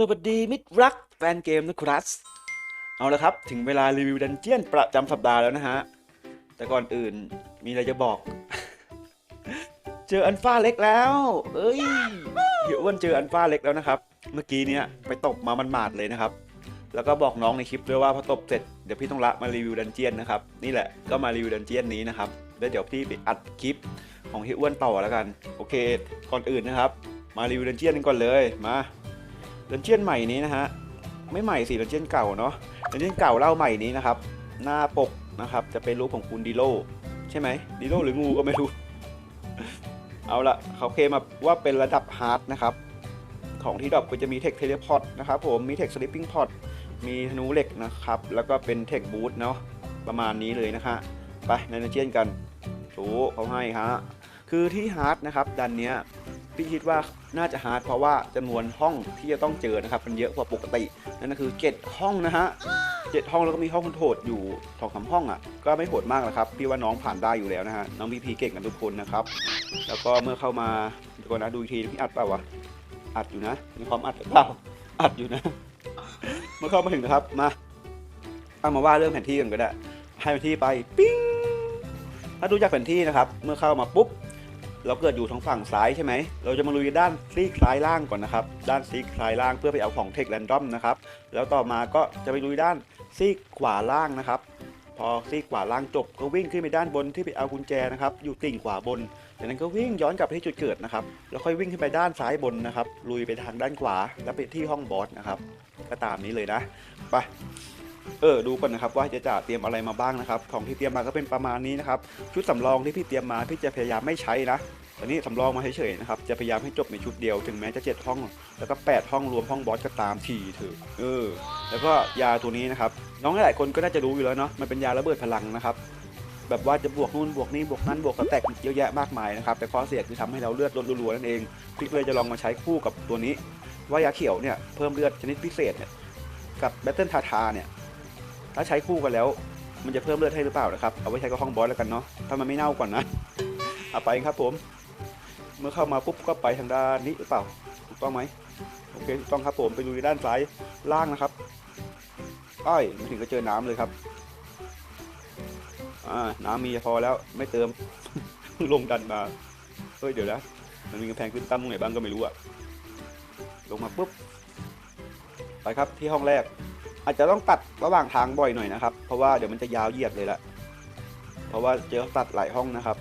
สวัสดีมิตรรักแฟนเกมนะครับ เอาละครับ ถึงเวลารีวิวดันเจียนประจำสัปดาห์แล้วนะฮะ แต่ก่อนอื่นมีอะไรจะบอก เจออันฟ้าเล็กแล้ว เอ้ยเดี๋ยวอ้วนเจออันฟ้าเล็กแล้วนะครับ เมื่อกี้เนี้ยไปตบมามันหมาดเลยนะครับ แล้วก็บอกน้องในคลิปด้วยว่าพอตบเสร็จเดี๋ยวพี่ต้องละมารีวิวดันเจียนนะครับ นี่แหละก็มารีวิวดันเจียนนี้นะครับ แล้วเดี๋ยวพี่ไปอัดคลิปของพี่อ้วนต่อแล้วกัน โอเค ก่อนอื่นนะครับ มารีวิวดันเจียนกันก่อนเลย มา ดันเจียนใหม่นี้นะฮะไม่ใหม่สิดันเจียนเก่าเนาะดันเจียนเก่าเล่าใหม่นี้นะครับ หน้าปกนะครับ จะเป็นรูปของคุณดิโลใช่ไหมดิโลหรืองูก็ไม่รู้ เอาละเขาเคลมมาว่าเป็นระดับฮาร์ดนะครับ ของที่ดรอปก็จะมีเทคเทเลพอร์ตนะครับผมมีเทคสลิปปิ้งพอร์ตมีธนูเหล็กนะครับ แล้วก็เป็นเทคบูทเนาะประมาณนี้เลยนะคะไปในดันเจียนกันโอ้เขาให้ฮะคือที่ฮาร์ดนะครับดันเนี้ยพี่คิดว่า น่าจะฮาร์ดเพราะว่าจำนวนห้องที่จะต้องเจอนะครับมันเยอะกว่าปกติ นั่นก็คือ7ห้องนะฮะเจ็ดห้องแล้วก็มีห้องคนโทษอยู่สองสามห้องอะ ก็ไม่โหดมากนะครับ พี่ว่าน้องผ่านได้อยู่แล้วนะฮะ น้องพีพีเก่งกันทุกคนนะครับ แล้วก็เมื่อเข้ามาดี๋ยวก่อนนะดูอีกทีพี่อัดเปล่าวะ อัดอยู่นะ มีความอัดหรือเปล่า อัดอยู่นะ เมื่อเข้ามาถึงนะครับ มาเอามาว่าเรื่องแผนที่กันก็ได้ ให้แผนที่ไป ปิ้ง ถ้าดูจากแผนที่นะครับ เมื่อเข้ามาปุ๊บ เราเกิดอยู่ทางฝั่งซ้ายใช่ไหม เราจะมาลุยด้านซีกซ้ายล่างก่อนนะครับ ด้านซีกซ้ายล่างเพื่อไปเอาของเทคแรนดอมนะครับ แล้วต่อมาก็จะไปลุยด้านซีกขวาล่างนะครับ พอซีกขวาล่างจบก็วิ่งขึ้นไปด้านบนที่ไปเอากุญแจนะครับ อยู่ติ่งขวาบน จากนั้นก็วิ่งย้อนกลับไปที่จุดเกิดนะครับ แล้วค่อยวิ่งขึ้นไปด้านซ้ายบนนะครับ ลุยไปทางด้านขวาแล้วไปที่ห้องบอสนะครับ ก็ตามนี้เลยนะ ไป เออดูก่อนนะครับว่าจะจ่าเตรียมอะไรมาบ้างนะครับของที่เตรียมมาก็เป็นประมาณนี้นะครับชุดสำรองที่พี่เตรียมมาพี่จะพยายามไม่ใช้นะตอนนี้สำรองมาเฉยๆนะครับ จะพยายามให้จบในชุดเดียว ถึงแม้จะ 7 ห้อง แล้วก็ 8 ห้องรวมห้องบอสก็ตามทีเถอะเออ แล้วก็ยาตัวนี้นะครับ น้องหลายคนก็น่าจะรู้อยู่แล้วเนาะ มันเป็นยาระเบิดพลังนะครับ แบบว่าจะบวกนู่นบวกนี่บวกนั่นบวกกระแตกเยอะแยะมากมายนะครับ แต่ข้อเสียคือทำให้เราเลือดลดรัวๆนั่นเองพี่เลยจะลองมาใช้คู่กับตัวนี้ ว่ายาเขียวเนี่ยเพิ่มเลือดชนิดพิเศษเนี่ย กับแบตเทิลทาทาเนี่ย ถ้าใช้คู่กันแล้ว มันจะเพิ่มเลือดให้หรือเปล่านะครับ เอาไว้ใช้กับห้องบอสแล้วกันเนาะ ถ้ามันไม่เน่าก่อนนะ เอาไปครับผม เมื่อเข้ามาปุ๊บก็ไปทางด้านนี้หรือเปล่า ถูกต้องไหมโอเคถูกต้องครับผม ไปดูด้านซ้ายล่างนะครับอ้อยมาถึงก็เจอน้ำเลยครับ อ่า น้ำมีพอแล้ว ไม่เติมลงดันมา เฮ้ยเดี๋ยวนะ มันมีกำแพงขึ้นตั้มตรงไหนบ้างก็ไม่รู้อะลงมาปุ๊บ ไปครับที่ห้องแรก อาจจะต้องตัดระหว่างทางบ่อยหน่อยนะครับ เพราะว่าเดี๋ยวมันจะยาวเหยียดเลยละเพราะว่าเจอตัดหลายห้องนะครับ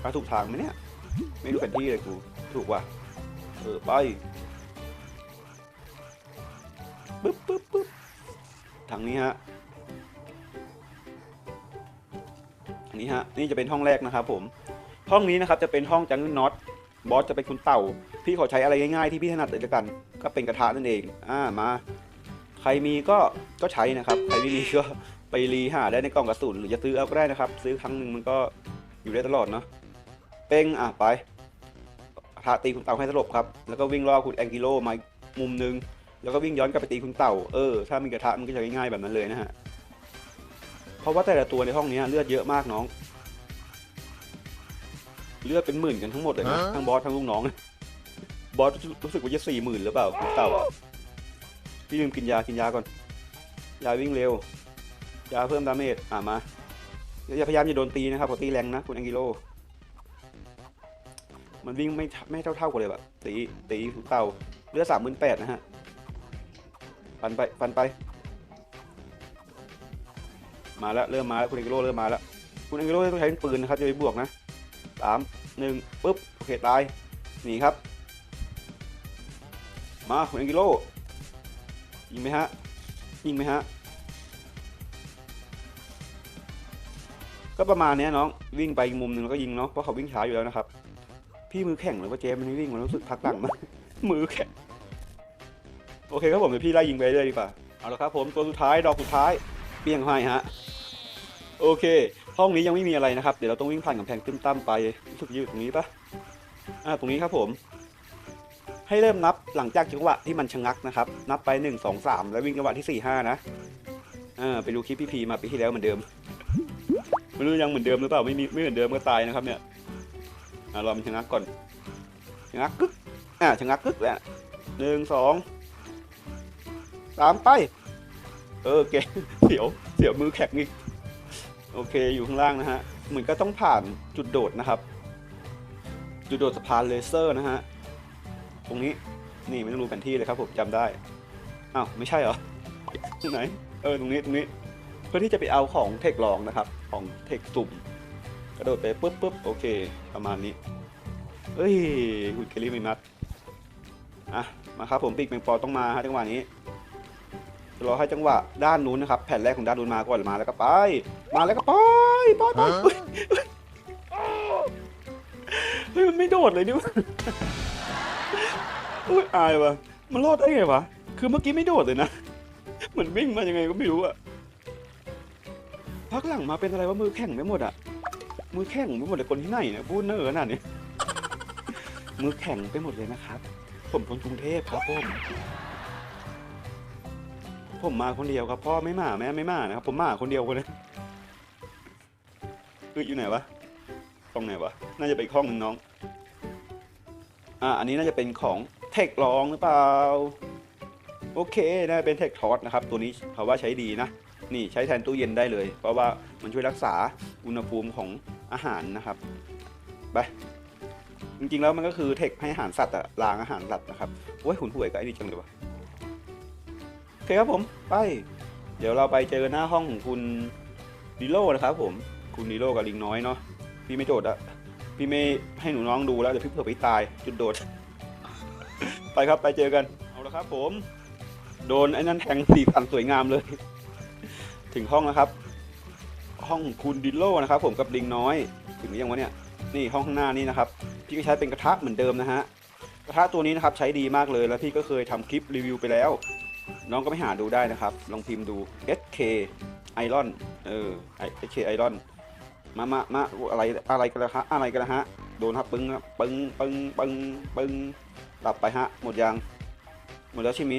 ไปถูกทางไหมเนี่ย ไม่รู้แผนที่เลยกู ถูกว่ะเออไปปึ๊บปึ๊บปึ๊บทางนี้ฮะทางนี้ฮะ นี่จะเป็นห้องแรกนะครับ ผม ห้องนี้นะครับจะเป็นห้องจังเกิลน็อต บอสจะเป็นคุณเต่า พี่ขอใช้อะไรง่ายๆที่พี่ถนัดเลยละกัน ก็เป็นกระทะนั่นเอง อ่า มา ใครมีก็ก็ใช้นะครับ ใครไม่มีก็ไปรีหาได้ในกล่องกระสุนหรือจะซื้อเอาก็ได้นะครับ ซื้อครั้งหนึ่งมันก็อยู่ได้ตลอดเนาะเป้งอะไปทาตีคุณเต่าให้สลบครับ แล้วก็วิ่งล่อคุณแองกิโลมาอีกมุมหนึง แล้วก็วิ่งย้อนกลับไปตีคุณเต่า เออ ถ้ามีกระทะมันก็จะง่ายๆแบบนั้นเลยนะฮะ เพราะว่าแต่ละตัวในห้องนี้เลือดเยอะมากน้อง เลือดเป็นหมื่นกันทั้งหมดเลยนะ ทั้งบอสทั้งลูกน้อง บอสรู้สึกว่าจะสี่หมื่นหรือเปล่าคุณเต่าอะ พี่ลืมกินยากินยาก่อน ยาวิ่งเร็ว ยาเพิ่มดาเมจอ่ามาอย่าพยายามอย่าโดนตีนะครับขอตีแรงนะคุณแองกิโล มันวิ่งไม่ไม่เท่าเท่าๆกันเลยแบบตีตีถูกเต่าเลือดสามหมื่นแปดนะฮะฟันไปฟันไป มาแล้วเริ่มมาแล้วคุณแองกิโลเริ่มมาแล้วคุณแองกิโลต้องใช้ปืนนะครับจะไปบวกนะสามหนึ่งปุ๊บโอเคตายหนีครับ มาคุณแองกิโล ยิงไหมฮะ ยิงไหมฮะ ก็ประมาณเนี้ยน้องวิ่งไปอีกมุมหนึ่งแล้วก็ยิงเนาะเพราะเขาวิ่งช้าอยู่แล้วนะครับ พี่มือแข็งหรือว่าเจมันวิ่งมันรู้สึกพักหลังมากมือแข็งโอเคครับผมเดี๋ยวพี่ไล่ยิงไปเรื่อยดีกว่าเอาละครับผมตัวสุดท้ายดอกสุดท้ายเปี้ยงให้ฮะโอเค ห้องนี้ยังไม่มีอะไรนะครับ เดี๋ยวเราต้องวิ่งผ่านกำแพงตึ้มตั้มไปรู้สึกยู่ตรงนี้ปะอ่าตรงนี้ครับผม ให้เริ่มนับหลังจากจังหวะที่มันชะงักนะครับ นับไป 1 2 3 แล้ววิ่งจังหวะที่ 4 5 นะอ่าไปดูคลิปพี่พีมาปีที่แล้วเหมือนเดิมไม่รู้ยังเหมือนเดิมหรือเปล่าไม่มีไม่เหมือนเดิมก็ตายนะครับเนี่ยอ่ารอมันชะงักก่อนชะงักกึกอ่าชะงักกึกแล้วหนึ่งสองสามไปเออเกเสียวเสียวมือแข็งอีกโอเคอยู่ข้างล่างนะฮะเหมือนก็ต้องผ่านจุดโดดนะครับ จุดโดดสะพานเลเซอร์นะฮะ ตรงนี้นี่ไม่ต้องรู้แผนที่เลยครับผมจำได้อ้าวไม่ใช่เหรอตรงไหนเออตรงนี้ตรงนี้ เพื่อที่จะไปเอาของเทคลองนะครับ ของเทคสุ่มกระโดดไปปุ๊บปุ๊บโอเค ประมาณนี้เฮ้ยคุณเคลลี่ไม่มัดอะมาครับผมปีกแมงปอต้องมาฮะจังหวะนี้รอให้จังหวะด้านนู้นนะครับ แผ่นแรกของด้านนู้นมาก่อนมาแล้วก็ไป มาแล้วก็ไปไปไปเฮ้ยเฮ้ยมันไม่โดดเลยนี่วะ อุ้ยอายวะมันรอดได้ไงวะ คือเมื่อกี้ไม่โดดเลยนะ เหมือนวิ่งมายังไงก็ไม่รู้อะพักหลังมาเป็นอะไรวะมือแข็งไปหมดอะมือแข็งไปหมดเลยคนที่ไหนเนี่ยพูดเนอขนาดนี้มือแข็งไปหมดเลยนะครับ ผมคนกรุงเทพครับผมผมมาคนเดียวครับพ่อไม่มาแม่ไม่มานะครับผมมาคนเดียวคนเลยคืออยู่ไหนวะห้องไหนวะน่าจะไปห้องนึงน้อง อ่าอันนี้น่าจะเป็นของ เทคลองหรือเปล่า โอเคนะเป็นเทคทอสนะครับ ตัวนี้เขาว่าใช้ดีนะ นี่ใช้แทนตู้เย็นได้เลย เพราะว่ามันช่วยรักษาอุณหภูมิของอาหารนะครับ ไปจริงๆแล้วมันก็คือเทคให้อาหารสัตว์อะล้างอาหารสัตว์นะครับโอ้ยหุ่นห่วยกับไอ้นี่จังเลยวะโอเคครับผม ไป เดี๋ยวเราไปเจอหน้าห้องของคุณดิโลนะครับ ผม คุณดิโลกับลิงน้อยเนาะ พี่ไม่โจทย์อะพี่ไม่ให้หนูน้องดูแล้วเดี๋ยวพี่เผื่อไปตายจุดโดด ไปครับไปเจอกัน เอาละครับผม โดนไอ้นั่นแทงสีสันสวยงามเลย ถึงห้องแล้วครับ ห้องคุณดิโลนะครับ ผมกับลิงน้อย ถึงหรือยังวะเนี่ยนี่ห้องข้างหน้านี่นะครับพี่ก็ใช้เป็นกระทะเหมือนเดิมนะฮะกระทะตัวนี้นะครับใช้ดีมากเลยแล้วพี่ก็เคยทำคลิปรีวิวไปแล้ว น้องก็ไปหาดูได้นะครับ ลองพิมพ์ดู SK Iron เออ SK Iron มามามาอะไรอะไรกันละฮะอะไรกันละฮะโดนครับปึ้งครับปึ้งปึ้งปึ้งปึ้ง ดับไปฮะ หมดยัง หมดแล้วใช่ไหม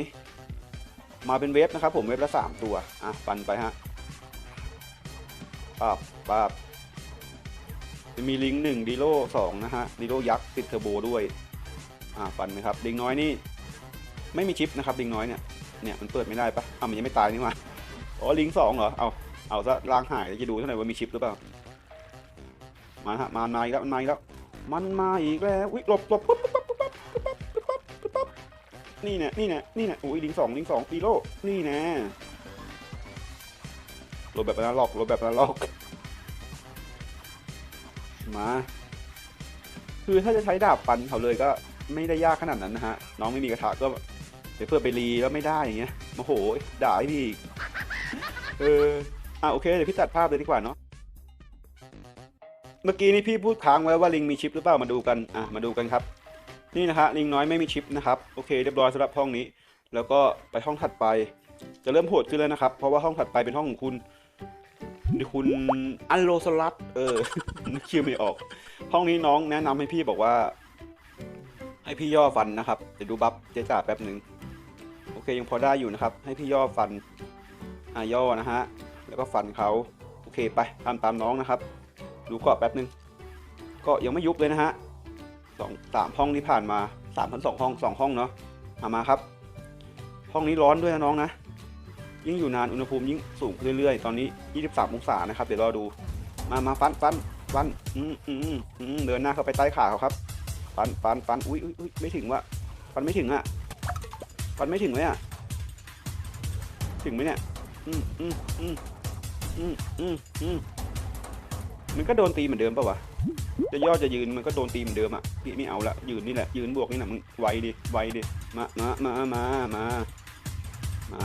มาเป็นเวฟนะครับผมเวฟละสามตัว อะ ปั่นไปฮะปับปับจะมีลิงก์หนึ่งดีโร่สองนะฮะดีโร่ยักษ์ติดเทอร์โบด้วย อะปั่นนะครับ ลิงน้อยนี่ไม่มีชิปนะครับลิงน้อยเนี่ย เนี่ยมันเปิดไม่ได้ปะอ้ามันยังไม่ตายนี่มาอ๋อลิงสองเหรอ เอาเอาซะล่างหายจะดูเท่าไหร่ว่ามีชิปหรือเปล่า มาฮะ มามาอีกแล้ว มันมาอีกแล้ว มันมาอีกแล้ว อุ้ยหลบหลบปุ๊บปุ๊บ นี่นี่ยนี่นี่ยนี่นี่ยอุ้ยลิงสองลิงสองปีโลนี่แน่หลบแบบนั้นหลอกโหลบแบบนั้นหลอกมา คือถ้าจะใช้ดาบฟันเขาเลยก็ไม่ได้ยากขนาดนั้นนะฮะ น้องไม่มีกระทะก็เดี๋ยวเพื่อไปรีแล้วไม่ได้อย่างเงี้ยโมโห ด่าให้พี่อีกเอออะโอเคเดี๋ยวพี่ตัดภาพเลยดีกว่าเนาะเมื่อกี้นี่พี่พูดค้างไว้ว่าลิงมีชิปหรือเปล่ามาดูกัน อะ มาดูกันครับ นี่นะฮะลิงน้อยไม่มีชิปนะครับโอเคเรียบร้อยสำหรับห้องนี้ แล้วก็ไปห้องถัดไป จะเริ่มโหดขึ้นแล้วนะครับ เพราะว่าห้องถัดไปเป็นห้องของคุณคุณอันโลสลัดเออนึกชื่อไม่ออก ห้องนี้น้องแนะนำให้พี่บอกว่า ให้พี่ย่อฟันนะครับเดี๋ยวดูบัฟเจ๊จ่าแป๊บหนึ่งโอเคยังพอได้อยู่นะครับ ให้พี่ย่อฟันอ่าย่อนะฮะแล้วก็ฟันเขาโอเคไปตามตามน้องนะครับ ดูเกาะแป๊บหนึ่งก็ยังไม่ยุบเลยนะฮะ สองสามห้องที่ผ่านมาสามพันสองห้องสองห้องเนาะเอามาครับ ห้องนี้ร้อนด้วยนะน้องนะ ยิ่งอยู่นานอุณหภูมิยิ่งสูงขึ้นเรื่อยๆ ตอนนี้ 23 องศานะครับ เดี๋ยวรอดู มามาฟันฟันฟันอืมอืมอืมเดินหน้าเข้าไปใต้ขาเขาครับฟันฟันฟันอุ้ยอุ้ยอุ้ยไม่ถึงว่ะฟันไม่ถึงอะฟันไม่ถึงเลยอะ ถึงไหมเนี่ย อืมอืมอืมอืมอืมอืม มันก็โดนตีเหมือนเดิมป่าวะ จะย่อจะยืนมันก็โดนตีเหมือนเดิมอะ พี่ไม่เอาละ ยืนนี่แหละ ยืนบวกนี่แหละมึงไวดิ ไวดิ มา มา มา มา มามา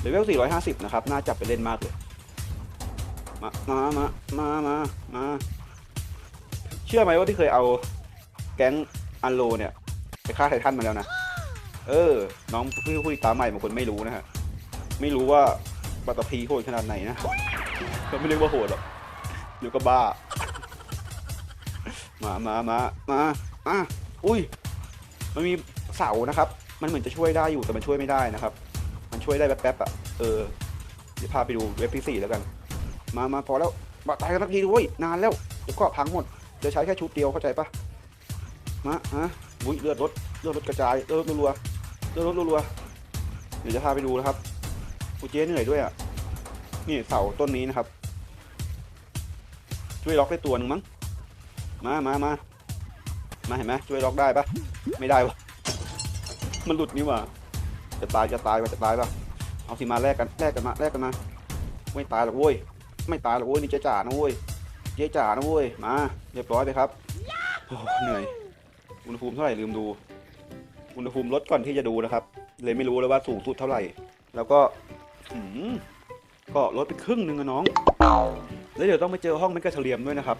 เลเวล450 นะครับ น่าจับไปเล่นมากเลย มา มา มา มา มา มา เชื่อไหมว่าที่เคยเอาแก๊งอันโลเนี่ยไปฆ่าไททันมาแล้วนะ เออ น้องพี่ผู้ตาใหม่บางคนไม่รู้นะฮะ ไม่รู้ว่าปัตตภีโหดขนาดไหนนะก็ไม่เรียกว่าโหดหรอก เดี๋ยวก็บ้า มามามามาอะอุ้ย มันมีเสานะครับ มันเหมือนจะช่วยได้อยู่แต่มันช่วยไม่ได้นะครับ มันช่วยได้แป๊บๆอะ เออ เดี๋ยวพาไปดูเว็บที่สี่แล้วกัน มามาพอแล้วบาตายกันทักทีด้วยนานแล้วเดี๋ยวก็พังหมดจะใช้แค่ชุดเดียวเข้าใจปะมาฮะอุ้ยเลือดลดเลือดรถกระจายเลือดรถรัวเลือดรถรัวเดี๋ยวจะพาไปดูนะครับกูเจ๊เหนื่อยด้วยอะ นี่เสาต้นนี้นะครับ ช่วยล็อกได้ตัวหนึ่งมั้ง มามามามาเห็นไหมช่วยล็อกได้ปะไม่ได้วะมันหลุดนี่หว่าจะตายจะตายว่าจะตายปะเอาสิมาแลกกันแลกกันมาแลกกันมาไม่ตายหรอกเว้ยไม่ตายหรอกเว้ยนี่เจ๊จ๋านะเว้ยเจ๊จ๋านะเว้ยมาเรียบร้อยไปครับโอ้เหนื่อยอุณหภูมิเท่าไหร่ลืมดู อุณหภูมิลดก่อนที่จะดูนะครับ เลยไม่รู้เลยว่าสูงสุดเท่าไหร่ แล้วก็หืมก็ลดไปครึ่งหนึ่งอะน้อง แล้วเดี๋ยวต้องไปเจอห้องเมกะเทเรียมด้วยนะครับ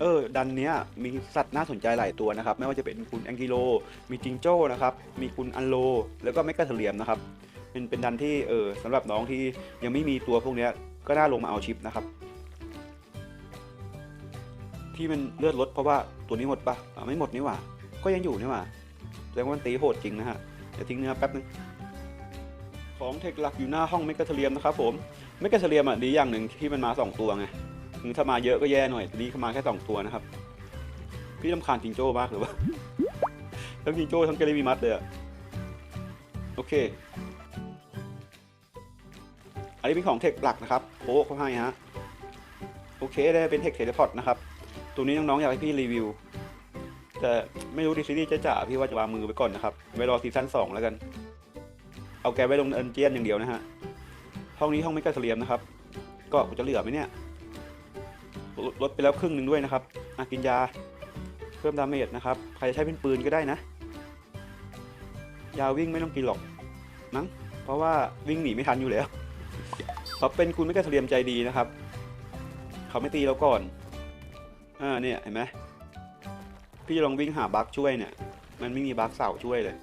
เออ ดันเนี้ยมีสัตว์น่าสนใจหลายตัวนะครับ ไม่ว่าจะเป็นคุณแองกิโล มีจิงโจ้นะครับ มีคุณอันโล แล้วก็เมกะเทเรียมนะครับเป็นเป็นดันที่เออสำหรับน้องที่ยังไม่มีตัวพวกเนี้ยก็น่าลงมาเอาชิปนะครับ ที่มันเลือดลดเพราะว่าตัวนี้หมดปะไม่หมดนี่หว่า ก็ยังอยู่นี่หว่าแสดงว่ามันตีโหดจริงนะฮะเดี๋ยวทิ้งเนื้อแป๊บนึงของเทคหลักอยู่หน้าห้องเมกาเทเรียมนะครับผม เมกาเทเรียมอะดีอย่างหนึ่งที่มันมาสองตัวไงถึงถ้ามาเยอะก็แย่หน่อยดีเขามาแค่สองตัวนะครับ พี่ลำคาญจิงโจ้มากหรือว่าทั้งจิงโจ้ทั้งเกเรมีมัดเลยอะโอเค อันนี้เป็นของเทคหลักนะครับโอ้เขาให้ฮะ โอเคได้เป็นเทคเทเลพอร์ตนะครับ ตัวนี้น้องๆอยากให้พี่รีวิว แต่ไม่รู้ดิซีรีส์จะจ่าพี่ว่าจะวางมือไปก่อนนะครับไว้รอซีซั่นสองแล้วกัน เอาแกไว้ลงเอ็นเจียนอย่างเดียวนะฮะ ห้องนี้ห้องไม่กระเทียมนะครับ ก็จะเหลือไหมเนี่ยลดลดไปแล้วครึ่งหนึ่งด้วยนะครับอะกินยาเพิ่มดาเมจนะครับ ใครจะใช้เป็นปืนก็ได้นะ ยาวิ่งไม่ต้องกินหรอกมั้งเพราะว่าวิ่งหนีไม่ทันอยู่แล้วเขาเป็นคุณไม่กระเทียมใจดีนะครับ เขาไม่ตีเราก่อนอ่าเนี่ยเห็นไหมพี่จะลองวิ่งหาบัคช่วยเนี่ย มันไม่มีบัคเสาช่วยเลย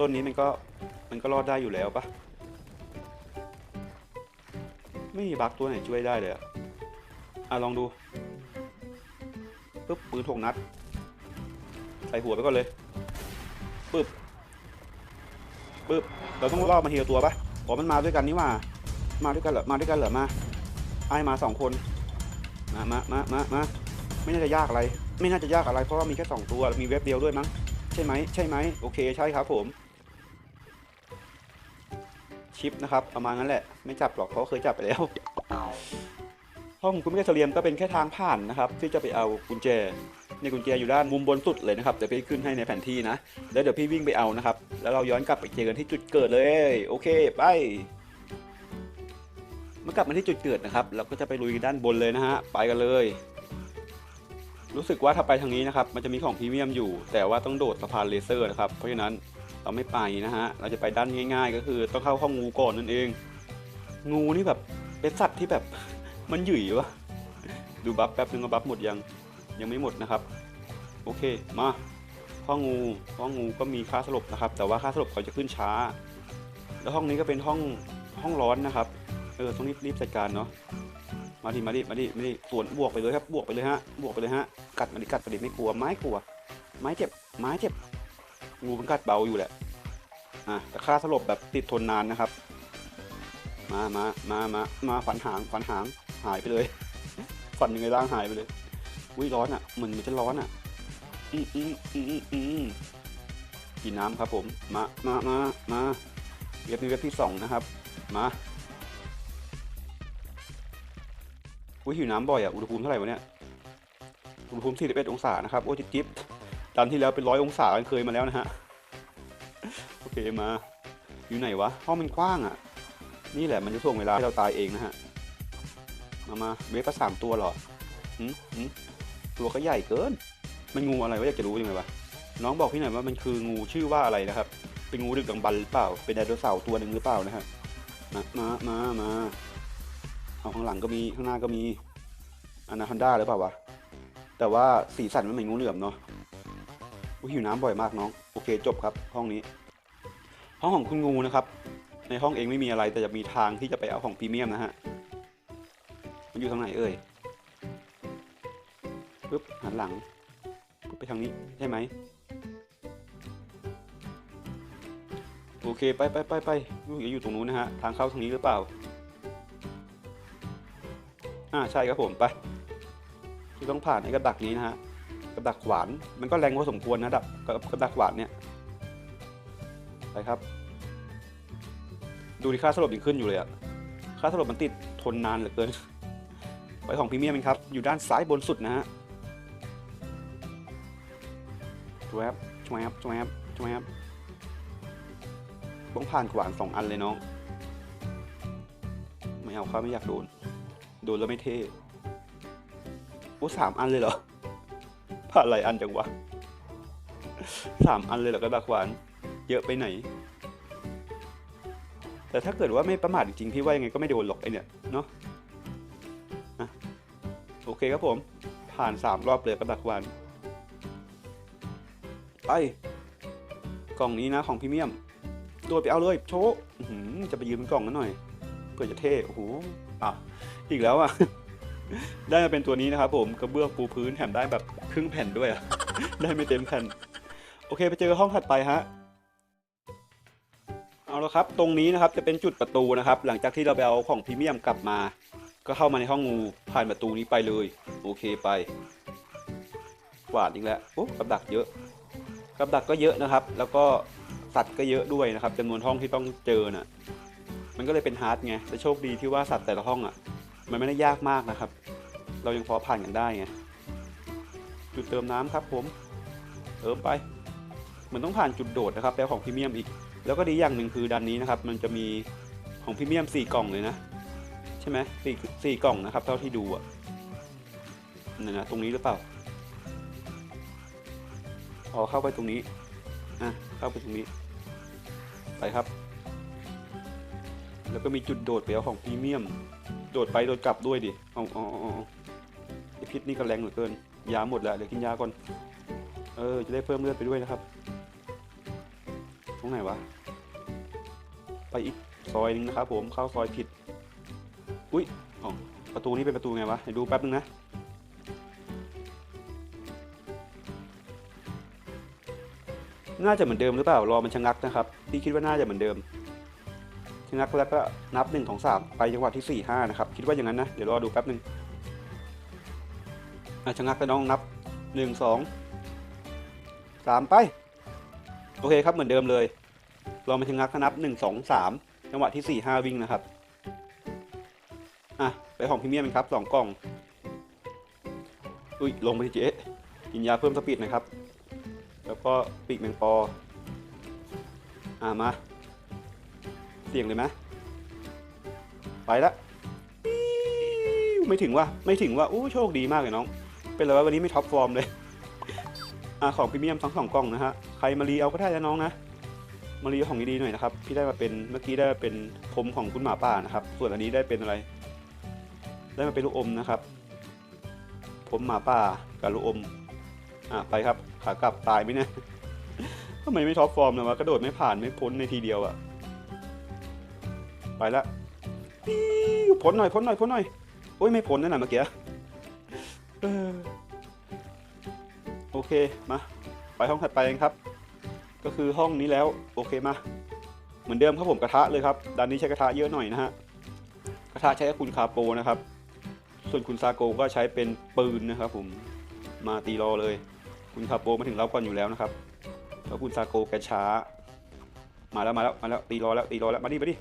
ต้นนี้มันก็มันก็รอดได้อยู่แล้วปะ ไม่มีบัคตัวไหนช่วยได้เลยอะอะลองดูปึ๊บปืนถกนัด ใส่หัวไปก่อนเลยปึ๊บปึ๊บเราต้องล่อมาทีละตัวปะอ๋อมันมาด้วยกันนี่ว่า มาด้วยกันเหรอมาด้วยกันเหรอมาไอ้มาสองคนมามามามามาไม่น่าจะยากอะไร ไม่น่าจะยากอะไรเพราะว่ามีแค่สองตัวมีเว็บเดียวด้วยมั้งใช่ไหมใช่ไหมโอเคใช่ครับผม ชิปนะครับ ประมาณนั้นแหละ ไม่จับหรอกเพราะเคยจับไปแล้วห้องคุณไม่ได้เสลียมก็เป็นแค่ทางผ่านนะครับ ที่จะไปเอากุญแจในกุญแจอยู่ด้านมุมบนสุดเลยนะครับเดี๋ยวพี่ขึ้นให้ในแผนที่นะแล้วเดี๋ยวพี่วิ่งไปเอานะครับ แล้วเราย้อนกลับไปเจอกันที่จุดเกิดเลย โอเคไปเมื่อกลับมาที่จุดเกิดนะครับ เราก็จะไปลุยด้านบนเลยนะฮะไปกันเลย รู้สึกว่าถ้าไปทางนี้นะครับ มันจะมีของพรีเมียมอยู่ แต่ว่าต้องโดดสะพานเลเซอร์นะครับเพราะฉะนั้น เราไม่ไปนะฮะ เราจะไปด้านง่าย ๆ ก็คือต้องเข้าห้องงูก่อนนั่นเอง งูนี่แบบเป็นสัตว์ที่แบบมันหยุ่ยวะดูบัฟแป๊บนึงก็บัฟหมดยังยังไม่หมดนะครับ โอเคมาห้องงูห้องงูก็มีค่าสลบนะครับ แต่ว่าค่าสลบเขาจะขึ้นช้า แล้วห้องนี้ก็เป็นห้องห้องร้อนนะครับเออต้องรีบรีบจัดการเนาะมาดิมาดิมาดิมาดิสวนบวกไปเลยครับบวกไปเลยฮะบวกไปเลยฮะกัดมาดิกัดมาดิไม่กลัวไม้กลัว ไม้เจ็บไม้เจ็บ งูมันกัดเบาอยู่แหละอะแต่ค่าสลบแบบติดทนนานนะครับ มามามามามาฝันหางฝันหางหายไปเลย ฝันยังไงร่างหายไปเลยอุ้ยร้อนอะเหมือนมันจะร้อนอะอืมอืมอืมอืมอืมกินน้ำครับผม มามามามาเว็บนี้เว็บที่สองนะครับ มาอุ้ยหิวน้ำบ่อยอะอุณหภูมิเท่าไหร่วะเนี่ยอุณหภูมิ41องศานะครับโอ้จิ๊บ ตอนที่แล้วเป็นร้อยองศาเคยมาแล้วนะฮะ โอเคมา อยู่ไหนวะห้องมันกว้างอะ นี่แหละมันจะถ่วงเวลาให้เราตายเองนะฮะ มามาเวฟก็สามตัวหรอหืมหืมตัวก็ใหญ่เกิน มันงูอะไรวะอยากจะรู้ยังไงวะ น้องบอกพี่หน่อยว่ามันคืองูชื่อว่าอะไรนะครับ เป็นงูดึกดำบรรหรือเปล่า เป็นไดโนเสาร์ตัวหนึ่งหรือเปล่านะฮะ มา มามามาเอาข้างหลังก็มีข้างหน้าก็มีอนาคอนด้าหรือเปล่าวะ แต่ว่าสีสันมันเหมือนงูเหลือมเนาะ หิวน้ำบ่อยมากน้อง โอเคจบครับห้องนี้ ห้องของคุณงูนะครับ ในห้องเองไม่มีอะไรแต่จะมีทางที่จะไปเอาของพรีเมียมนะฮะ มันอยู่ทางไหนเอ่ยปึ๊บหันหลังปึ๊บไปทางนี้ใช่ไหม โอเคไปไปไปไปอยู่อยู่ตรงนู้นนะฮะ ทางเข้าทางนี้หรือเปล่า อ่าใช่ครับผมไปที่ต้องผ่านไอ้กระดักนี้นะฮะ กระดักหวาน มันก็แรงพอสมควรนะดับกับกระดักหวานเนี่ยไปครับ ดูดิค่าสลบยังขึ้นอยู่เลยอะค่าสลบมันติดทนนานเหลือเกินไปของพรีเมียมเองครับ อยู่ด้านซ้ายบนสุดนะฮะชวบชวบชวบชวบต้องผ่านขวานสองอันเลยน้อง ไม่เอาครับไม่อยากโดน โดนแล้วไม่เท่โอ้สามอันเลยเหรอ ผ่านหลายอันจังวะสามอันเลยเหรอกระดาษขวาน เยอะไปไหน แต่ถ้าเกิดว่าไม่ประมาทจริงๆพี่ว่ายังไงก็ไม่โดนหรอกไอเนี่ยเนาะอะโอเคครับผม ผ่านสามรอบเลยกระดาษขวานไปกล่องนี้นะของพรีเมียมโดดไปเอาเลยโชว์จะไปยืมกล่องนั้นหน่อยเพื่อจะเท่โอ้โหอะอีกแล้วอะ ได้มาเป็นตัวนี้นะครับผมกระเบื้องปูพื้นแถมได้แบบครึ่งแผ่นด้วยอะได้ไม่เต็มแผ่นโอเคไปเจอห้องถัดไปฮะเอาละครับตรงนี้นะครับจะเป็นจุดประตูนะครับ หลังจากที่เราไปเอาของพรีเมียมกลับมา ก็เข้ามาในห้องงูผ่านประตูนี้ไปเลย โอเคไปกวาดอีกแล้วโอ้กับดักเยอะกับดักก็เยอะนะครับ แล้วก็สัตว์ก็เยอะด้วยนะครับจำนวนห้องที่ต้องเจอน่ะมันก็เลยเป็นฮาร์ดไงแต่โชคดีที่ว่าสัตว์แต่ละห้องอะ มันไม่ได้ยากมากนะครับ เรายังพอผ่านกันได้ไงจุดเติมน้ำครับผมเติมไปเหมือนต้องผ่านจุดโดดนะครับแล้วของพรีเมียมอีก แล้วก็ดีอย่างหนึ่งคือดันนี้นะครับ มันจะมีของพรีเมียมสี่กล่องเลยนะ ใช่ไหมสี่สี่กล่องนะครับ เท่าที่ดูอะนั่นนะตรงนี้หรือเปล่าอ๋อเข้าไปตรงนี้อะเข้าไปตรงนี้ ไปครับ แล้วก็มีจุดโดดไปเอาของพรีเมียม โดดไปโดดกลับด้วยดิเอาอาเอาเอาไอพิษนี่ก็แรงเหลือเกิน ยาหมดแล้วเดี๋ยวกินยาก่อน เออ จะได้เพิ่มเลือดไปด้วยนะครับ ตรงไหนวะ ไปอีกซอยหนึงนะครับ ผมเข้าซอยผิด อุ้ยอ๋อประตูนี้เป็นประตูไงวะเดี๋ยวดูแป๊บนึงนะน่าจะเหมือนเดิมหรือเปล่ารอมันชะงักนะครับ พี่คิดว่าน่าจะเหมือนเดิม ชะงักแล้วก็นับหนึ่งของสามไปจังหวะที่สี่ห้านะครับคิดว่าอย่างนั้นนะเดี๋ยวรอดูแป๊บหนึ่งอะชะงักไปน้องนับหนึ่งสองสามไป โอเคครับเหมือนเดิมเลยเรามาชะงักนับหนึ่งสองสามจังหวะที่สี่ห้าวิ่งนะครับอะไปของพรีเมียมครับสองกล่องอุ้ยลงไปที่เจ๊กินยาเพิ่มสปีดหนะครับ แล้วก็ปีกแมงปออ่ามา สี่ยงเลยไหมไปละปิ้วไม่ถึงว่าไม่ถึงว่าอู้โชคดีมากเลยน้อง เป็นไรวะวันนี้ไม่ท็อปฟอร์มเลยอ่าของพรีเมียมทั้งสองกล่องนะฮะใครมารีเอาก็ได้นะน้องนะมารีของดีๆหน่อยนะครับพี่ได้มาเป็นเมื่อกี้ได้มาเป็นพรมของคุณหมาป่านะครับ ส่วนอันนี้ได้เป็นอะไร ได้มาเป็นลูกอมนะครับผมหมาป่ากับลูกอมอะไปครับขากลับตายไหมเนี่ยทำไมไม่ท็อปฟอร์มเลยวะกระโดดไม่ผ่านไม่พ้นในทีเดียวอะ ไปละปิ้วพ้นหน่อยพ้นหน่อยพ้นหน่อย โอ้ยไม่พ้นนั่นน่ะเมื่อกี้โอเคมาไปห้องถัดไปกันครับ ก็คือห้องนี้แล้วโอเคมา เหมือนเดิมครับผมกระทะเลยครับด้านนี้ใช้กระทะเยอะหน่อยนะฮะกระทะใช้คุณคาโปนะครับ ส่วนคุณซาโกก็ใช้เป็นปืนนะครับ ผมมาตีรอเลย คุณคาโปมาถึงเราก่อนอยู่แล้วนะครับแล้วคุณซาโกแกช้า มาแล้วมาแล้วมาแล้วตีรอแล้วตีรอแล้วมาดิมาดิ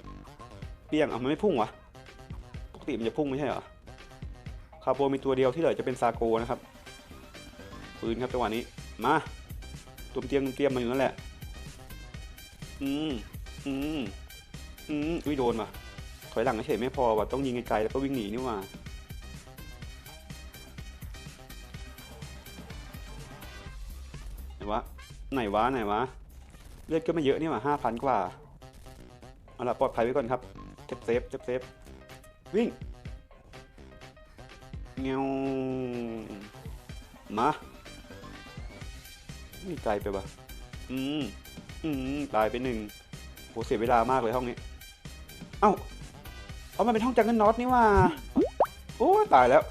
ปี้ยงอะมันไม่พุ่งวะปกติมันจะพุ่งไม่ใช่เหรอคาโปมีตัวเดียวที่เหลือจะเป็นซาโกนะครับปืนครับจังหวะนี้มาตุ่มเตรียมตุ่มเตรียมมาอยู่นั่นแหละอืมอืมอืมอุ้ยโดนว่ะถอยหลังเฉยไม่พอว่ะต้องยิงไกลๆแล้วก็วิ่งหนีนี่หว่าไหนวะไหนวะไหนวะเลือดก็ไม่เยอะนี่หว่าห้าพันกว่าเอาละปลอดภัยไว้ก่อนครับ เซฟเซฟเซฟเซฟวิ่งเงี้ยวมาไม่ไกลไปปะอืมอืมตายไปหนึ่งโหเสียเวลามากเลยห้องนี้ เอ้าเอามาเป็นห้องจังกันน็อตนี่ว่า โอ้ตายแล้ว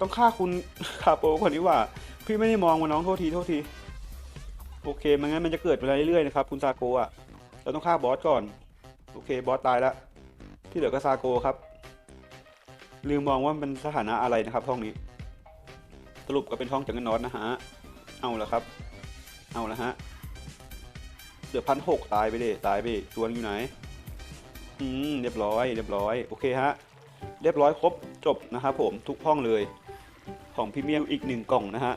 ต้องฆ่าคุณคาโปก่อนนี่ว่า พี่ไม่ได้มองมาน้องโทษทีโทษที โอเคไมันงั้นมันจะเกิดไปเรื่อยๆนะครับ คุณซาโกะเราต้องฆ่าบอสก่อน โอเคบอสตายแล้ว ที่เหลือก็ซาโกครับ ลืมมองว่ามันสถานะอะไรนะครับห้องนี้ สรุปก็เป็นห้องจังเกันน็อตนะฮะ เอาละครับ เอาละฮะลือพันหกตายไปเดิตายไปตัวนอยู่ไหน อืมเรียบร้อย เรียบร้อย โอเคฮะ เรียบร้อยครบจบนะครับผมทุกห้องเลย ของพรีเมียมอีกหนึ่งกล่องนะฮะ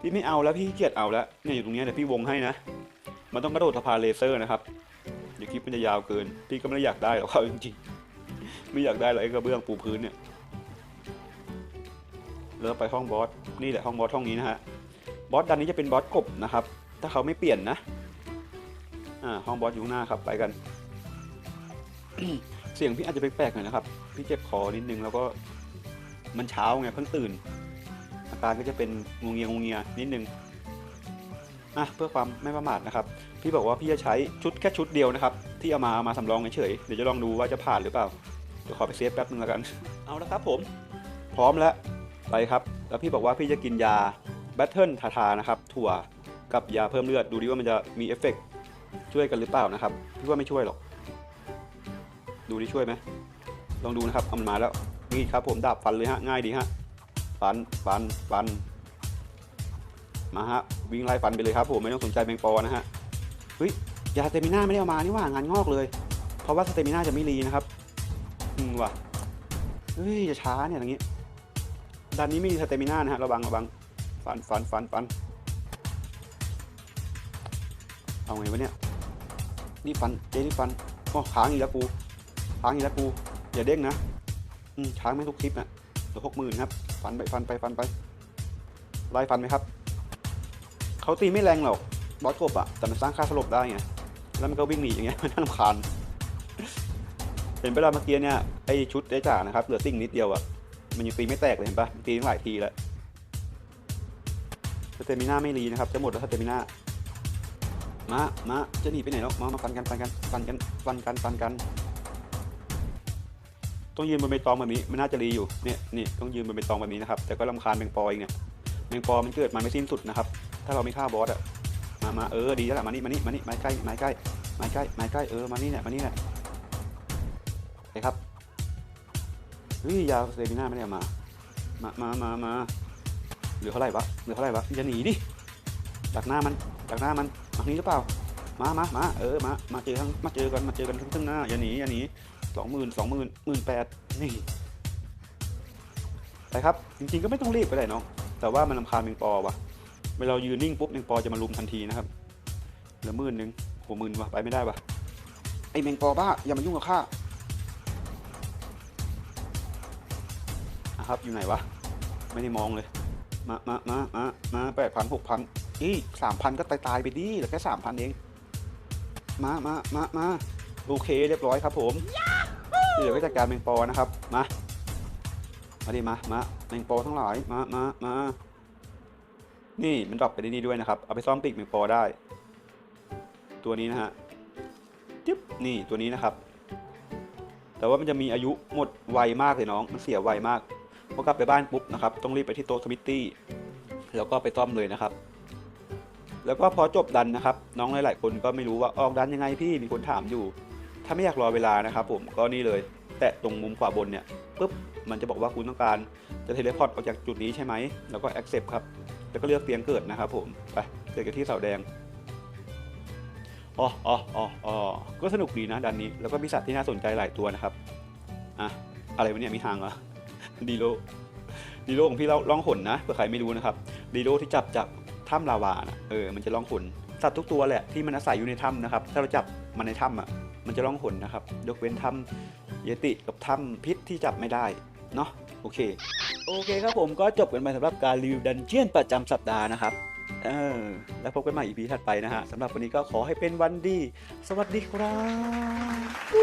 พี่ไม่เอาแล้วพี่เกียจเอาแล้วเนี่ยอยู่ตรงนี้เดี๋ยวพี่วงให้นะ มันต้องกระโดดสะพานเลเซอร์นะครับเดี๋ยวคลิปมันจะยาวเกิน พี่ก็ไม่ได้อยากได้หรอกเอาจริงๆ ไม่อยากได้รอกไอ้กระเบื้องปูพื้นเนี่ยเริ่มไปห้องบอสนี่แหละห้องบอสห้องนี้นะฮะบอสดันนี้จะเป็นบอสกบนะครับ ถ้าเขาไม่เปลี่ยนนะอ่าห้องบอสอยู่หน้าครับไปกัน เสียงพี่อาจจะแปลกๆหน่อยนะครับ พี่เจ็บคอนิดนึงแล้วก็มันเช้าไงเพิ่งตื่น อาการก็จะเป็นงูเงียงูเงียนิดนึงอะเพื่อความไม่ประมาทนะครับ พี่บอกว่าพี่จะใช้ชุดแค่ชุดเดียวนะครับ ที่เอามามาสำรองเฉยเดี๋ยวจะลองดูว่าจะผ่านหรือเปล่า ดี๋ยวขอไปเซฟแป๊บนึงแล้วกัน เอาละครับผม พร้อมแล้ว ไปครับ แล้วพี่บอกว่าพี่จะกินยาแบทเทิลทาทานะครับ ถั่วกับยาเพิ่มเลือด ดูดิว่ามันจะมีเอฟเฟกต์ช่วยกันหรือเปล่านะครับ พี่ว่าไม่ช่วยหรอก ดูดิช่วยไหม ลองดูนะครับ เอามันมาแล้วนี่ครับผมดาบฟันเลยฮะ ง่ายดีฮะ ฟัน ฟัน ฟัน มาฮะ วิ่งไล่ฟันไปเลยครับผม ไม่ต้องสนใจแมงปอนะฮะ เฮ้ย ยาสเตมิน่าไม่ได้เอามานี่ว่า งานงอกเลย เพราะว่าสเตมิน่าจะไม่รีนะครับ อืมว่ะ เฮ้ยจะช้าเนี่ยอย่างงี้ด้านนี้ไม่มีสเตมิน่านะฮะระวังระวังฟันฟันฟันฟันเอาไงวะเนี่ยนี่ฟันเจนี่ฟันก็ค้างอีกแล้วกูค้างอีกแล้วกูอย่าเด้งนะอืมค้างไม่ทุกคลิปนะเดี๋ยวหกหมื่นครับ ฟันไปฟันไปฟันไปไล่ฟันไหมครับเขาตีไม่แรงหรอกบอสกบอะแต่มันสร้างค่าสลบได้ไงแล้วมันก็วิ่งหนีอย่างเงี้ยมันน่ารำคาญ เห็นเวลาเมื่อกี้เนี่ยไอชุดไอจ่านะครับเหลือติ่งนิดเดียวอะมันยังตีไม่แตกเลยเห็นปะมันตีตั้งหลายทีแล้วสเตมิน่าไม่รีนะครับจะหมดแล้วสเตมิน่ามามาจะหนีไปไหนแล้วมามาฟันกันฟันกันฟันกันฟันกันฟันกัน ต้องยืนบนใบตองแบบนี้มันน่าจะรีอยู่เนี่ยนี่ต้องยืนบนใบตองแบบนี้นะครับ แต่ก็ลำคาญแมงปออีกเนี่ยแมงปอมันเกิดมาไม่สิ้นสุดนะครับ ถ้าเราไม่ฆ่าบอสอะมามาเออดีแล้วล่ะมานี่มานี่มานี่มาใกล้มาใกล้มาใกล้มาใกล้เออมานี่เนี่ยมานี่เนี่ย ไปครับเฮ้ยยาเซมิน่าไม่ได้มา มา มา มา มาเหลือเท่าไหร่วะเหลือเท่าไหร่วะอย่าหนีดิดักหน้ามันดักหน้ามันมานี้หรือเปล่า มามามาเออ มา มาเจอทั้งมาเจอกันมาเจอกันทั้งหน้าอย่าหนีอย่าหนีสองหมื่นสองหมื่นหมื่นแปดนี่ไปครับ จริงๆก็ไม่ต้องรีบก็ได้น้องแต่ว่ามันลำคาญแมงปอว่ะเวลาเรายืนนิ่งปุ๊บแมงปอจะมาลุมทันทีนะครับเหลือหมื่นหนึ่งโหหมื่นว่ะไปไม่ได้วะไอแมงปอบ้าอย่ามายุ่งกับข้า ครับอยู่ไหนวะ ไม่ได้มองเลย มามามามามาแปดพันหกพันอีสามพันก็ตายตายๆไปดิเหลือแค่สามพันเอง มามามามาโอเคเรียบร้อยครับผมเดี๋ยวก็จัดการแมงปอนะครับ มา มาดิมา มาแมงปอทั้งหลาย มา มา มา นี่มันดรอปไปได้นี่ด้วยนะครับ เอาไปซ่อมปีกแมงปอได้ ตัวนี้นะฮะจิ๊บนี่ตัวนี้นะครับ แต่ว่ามันจะมีอายุหมดไวมากเลยน้อง มันเสียไวมาก พอกลับไปบ้านปุ๊บนะครับต้องรีบไปที่โต๊ะสมิตตี้แล้วก็ไปซ่อมเลยนะครับ แล้วก็พอจบดันนะครับ น้องหลาย ๆ คนก็ไม่รู้ว่าออกดันยังไงพี่มีคนถามอยู่ ถ้าไม่อยากรอเวลานะครับ ผมก็นี่เลย แตะตรงมุมขวาบนเนี่ยปุ๊บมันจะบอกว่าคุณต้องการจะเทเลพอร์ตออกจากจุดนี้ใช่ไหมแล้วก็ accept ครับแล้วก็เลือกเตียงเกิดนะครับผมไปเกิดกันที่เสาแดงอ๋ออ๋ออ๋ออ๋อก็สนุกดีนะดันนี้แล้วก็มีสัตว์ที่น่าสนใจหลายตัวนะครับอะอะไรวะเนี่ยมีหางเหรอ ดีโลดีโลของพี่เราล่องหนนะเผื่อใครไม่รู้นะครับดีโลที่จับจากถ้ำลาวานะเออมันจะล่องหนสัตว์ทุกตัวแหละที่มันอาศัยอยู่ในถ้ำนะครับ ถ้าเราจับมันในถ้ำอะมันจะล่องหนนะครับ ยกเว้นถ้ำเยติกับถ้ำพิษที่จับไม่ได้เนาะโอเค โอเคครับผมก็จบกันไปสำหรับการรีวิวดันเจียนประจำสัปดาห์นะครับเออแล้วพบกันใหม่ EP ถัดไปนะฮะสำหรับวันนี้ก็ขอให้เป็นวันดี สวัสดีครับ